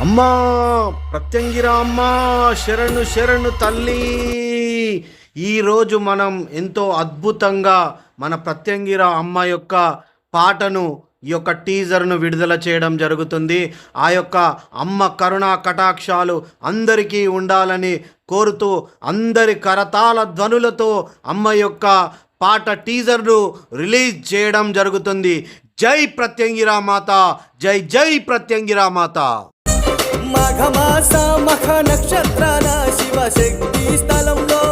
అమ్మా ప్రత్యంగిరా అమ్మా శరణు శరణు తల్లి. ఈరోజు మనం ఎంతో అద్భుతంగా మన ప్రత్యంగిర అమ్మ యొక్క పాటను ఈ యొక్క టీజర్ను విడుదల చేయడం జరుగుతుంది. ఆ యొక్క అమ్మ కరుణా కటాక్షాలు అందరికీ ఉండాలని కోరుతూ అందరి కరతాళ ధ్వనులతో అమ్మ యొక్క పాట టీజర్ను రిలీజ్ చేయడం జరుగుతుంది. జై ప్రత్యంగిరా మాత జై జై ప్రత్యంగిరా మాత. మాఘమాస మఖ నక్షత్రాన శివశక్తి స్థలంలో